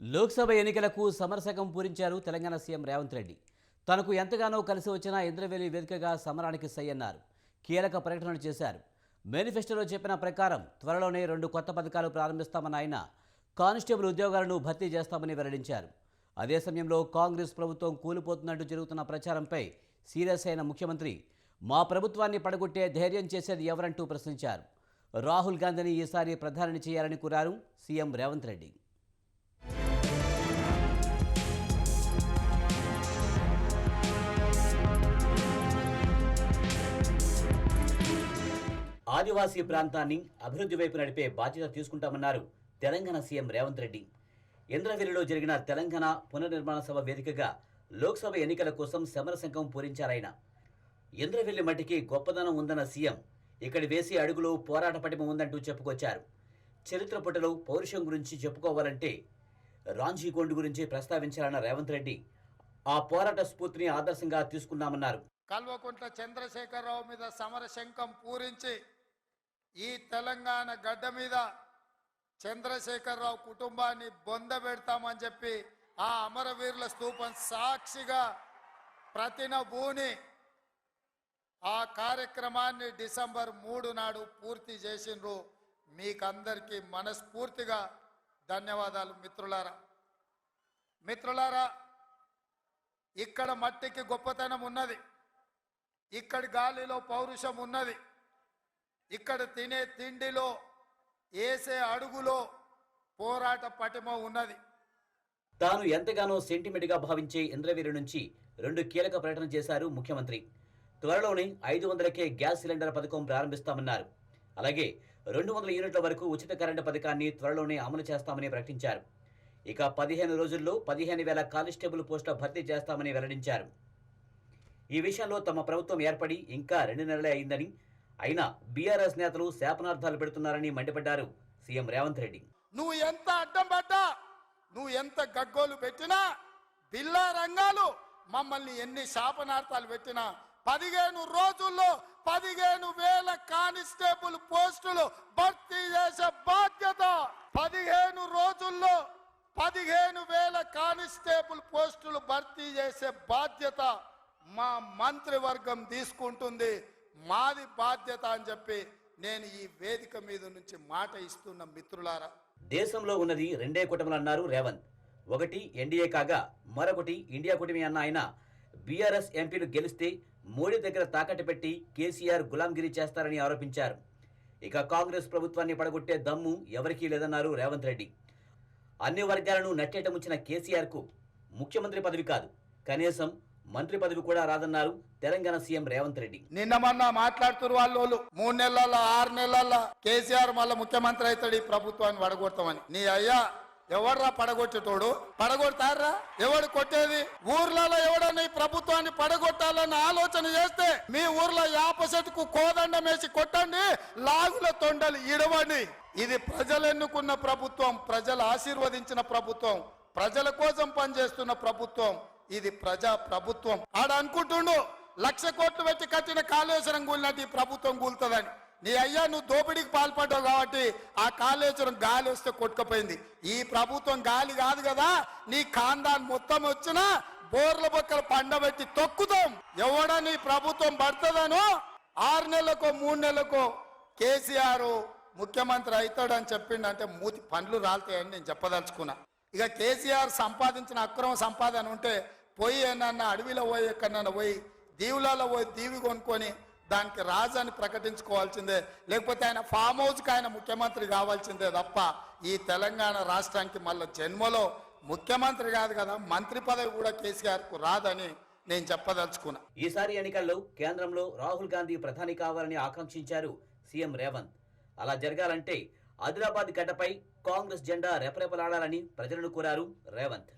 లోక్సభ ఎన్నికలకు సమరశకం పూరించారు తెలంగాణ సీఎం రేవంత్ రెడ్డి. తనకు ఎంతగానో కలిసి వచ్చిన ఇంద్రవేలి వేదికగా సమరానికి సై అన్నారు. కీలక ప్రకటనలు చేశారు. మేనిఫెస్టోలో చెప్పిన ప్రకారం త్వరలోనే రెండు కొత్త పథకాలు ప్రారంభిస్తామని ఆయన కానిస్టేబుల్ ఉద్యోగాలను భర్తీ చేస్తామని వెల్లడించారు. అదే సమయంలో కాంగ్రెస్ ప్రభుత్వం కూలిపోతున్నట్టు జరుగుతున్న ప్రచారంపై సీరియస్ అయిన ముఖ్యమంత్రి మా ప్రభుత్వాన్ని పడగొట్టే ధైర్యం చేసేది ఎవరంటూ ప్రశ్నించారు. రాహుల్ గాంధీని ఈసారి ప్రధానిని చేయాలని కోరారు సీఎం రేవంత్ రెడ్డి. ఆదివాసీ ప్రాంతాన్ని అభివృద్ధి వైపు నడిపే బాధ్యత తీసుకుంటామన్నారు తెలంగాణ సీఎం రేవంత్ రెడ్డి. ఇంద్రవెల్లిలో జరిగిన తెలంగాణ పునర్నిర్మాణ సభ వేదికగా లోక్సభ ఎన్నికల కోసం సమరశంఖం పూరించారాయన ఇంద్రవెల్లి మట్టికి గొప్పదనం ఉందన్న సీఎం ఇక్కడి వేసి అడుగులో పోరాట పటిమ ఉందంటూ చెప్పుకొచ్చారు. చరిత్ర పుటలో పౌరుషం గురించి చెప్పుకోవాలంటే రాంజీగోండ్ గురించి ప్రస్తావించాలన్న రేవంత్ రెడ్డి. ఆ పోరాట స్ఫూర్తిని ఆదర్శంగా తీసుకున్నామన్నారు. కల్వకుంట్ల చంద్రశేఖరరావు మీద సమర శంఖం పూరించి ఈ తెలంగాణ గడ్డ మీద చంద్రశేఖరరావు కుటుంబాన్ని బొంద పెడతామని చెప్పి ఆ అమరవీరుల స్థూపం సాక్షిగా ప్రతిన భూని ఆ కార్యక్రమాన్ని డిసెంబర్ మూడు నాడు పూర్తి చేసిండ్రు. మీకందరికీ మనస్ఫూర్తిగా ధన్యవాదాలు మిత్రులారా. మిత్రులారా ఇక్కడ మట్టికి గొప్పతనం ఉన్నది. ఇక్కడి గాలిలో పౌరుషం ఉన్నది. ఇక్కడ తినే తిండిలో వేసే అడుగులో పోరాట పటిమ ఉన్నది. తాను ఎంతగానో సెంటిమెంట్గా భావించే ఇంద్రవీరు నుంచి రెండు కీలక ప్రకటన చేశారు ముఖ్యమంత్రి. త్వరలోనే ఐదు వందలకే గ్యాస్ సిలిండర్ పథకం ప్రారంభిస్తామన్నారు. అలాగే రెండు వందల యూనిట్ల వరకు ఉచిత కరెంటు పథకాన్ని త్వరలోనే అమలు చేస్తామని ప్రకటించారు. ఇక పదిహేను రోజుల్లో పదిహేను వేల కానిస్టేబుల్ పోస్టుల భర్తీ చేస్తామని వెల్లడించారు. ఈ విషయంలో తమ ప్రభుత్వం ఏర్పడి ఇంకా రెండు నెలలే అయిందని అయినా బీఆర్ఎస్ నేతలు శాపనార్థాలు పెడుతున్నారని మండిపడ్డారు సీఎం రేవంత్ రెడ్డి. నువ్వు ఎంత అడ్డం పడ్డా నువ్వు ఎంత గగ్గోలు పెట్టినా బిల్లా రంగాలు మమ్మల్ని ఎన్ని శాపనార్థాలు పెట్టినా పదిహేను రోజుల్లో పదిహేను వేల కానిస్టేబుల్ పోస్టులు భర్తీ చేసే బాధ్యత. పదిహేను రోజుల్లో పదిహేను వేల కానిస్టేబుల్ పోస్టులు భర్తీ చేసే బాధ్యత మా మంత్రివర్గం తీసుకుంటుంది. మాది బాధ్యత అని చెప్పి నేను ఈ వేదిక మీద నుంచి మాట ఇస్తున్న మిత్రులారా. దేశంలో ఉన్నది రెండే కూటములు అన్నారు రేవంత్. ఒకటి ఎన్డీఏ కాగా మరొకటి ఇండియా కూటమి అన్న ఆయన బీఆర్ఎస్ ఎంపీలు గెలిస్తే మోడీ దగ్గర తాకట్టు పెట్టి కేసీఆర్ గులాంగిరి చేస్తారని ఆరోపించారు. ఇక కాంగ్రెస్ ప్రభుత్వాన్ని పడగొట్టే దమ్ము ఎవరికీ లేదన్నారు రేవంత్ రెడ్డి. అన్ని వర్గాలను నట్టేట కేసీఆర్కు ముఖ్యమంత్రి పదవి కాదు. కనీసం మంత్రి పదవి కూడా రాదన్నారు తెలంగాణ సీఎం రేవంత్ రెడ్డి. నిన్న మొన్న మాట్లాడుతున్న వాళ్ళు మూడు నెలల ఆరు నెలల కేసీఆర్ మళ్ళీ ముఖ్యమంత్రి అవుతాడు ఈ ప్రభుత్వాన్ని పడగొడతామని నీ అయ్యా ఎవడ్రా పడగొట్టేటోడు? పడగొడతారా ఎవడు కొట్టేది? ఊర్లలో ఎవడని ప్రభుత్వాన్ని పడగొట్టాలని ఆలోచన చేస్తే మీ ఊర్లో యాప చెట్టుకు కోదండం వేసి కొట్టండి లాగుల తొండలు ఇడవండి. ఇది ప్రజలు ఎన్నుకున్న ప్రభుత్వం ప్రజలు ఆశీర్వదించిన ప్రభుత్వం ప్రజల కోసం పనిచేస్తున్న ప్రభుత్వం. ఇది ప్రజా ప్రభుత్వం. ఆడ అనుకుంటుండు లక్ష కోట్లు పెట్టి కట్టిన కాళేశ్వరం కూలినట్టు ఈ ప్రభుత్వం కూలుతుందని. నీ అయ్యా నువ్వు దోపిడీకి పాల్పడ్డావు కాబట్టి ఆ కాళేశ్వరం గాలి వస్తే కొట్టుకుపోయింది. ఈ ప్రభుత్వం గాలి కాదు కదా నీ కాందాన్ని మొత్తం వచ్చినా బోర్ల బొక్కలు పండబెట్టి తొక్కుతాం. ఎవడ నీ ప్రభుత్వం పడుతుందనో ఆరు నెలలకో మూడు నెలలకో కేసీఆర్ ముఖ్యమంత్రి అవుతాడని చెప్పిండంటే మూతి పండ్లు రాలుతాయని నేను చెప్పదలుచుకున్నా. ఇక కేసీఆర్ సంపాదించిన అక్రమ సంపాదన ఉంటే పోయి ఏమన్నా అడవిలో పోయి ఎక్కడన్నా పోయి దీవులలో పోయి దీవి కొనుక్కొని దానికి రాజాని ప్రకటించుకోవాల్సిందే. లేకపోతే ఆయన ఫామ్ హౌస్కి ఆయన ముఖ్యమంత్రి కావాల్సిందే తప్ప ఈ తెలంగాణ రాష్ట్రానికి మళ్ళీ జన్మలో ముఖ్యమంత్రి కాదు కదా మంత్రి పదవి కూడా కేసీఆర్కు రాదని నేను చెప్పదలుచుకున్నా. ఈసారి ఎన్నికల్లో కేంద్రంలో రాహుల్ గాంధీ ప్రధాని కావాలని ఆకాంక్షించారు సీఎం రేవంత్. అలా జరగాలంటే ఆదిలాబాద్ గడ్డపై కాంగ్రెస్ జెండా రెపరెపలాడాలని ప్రజలను కోరారు రేవంత్.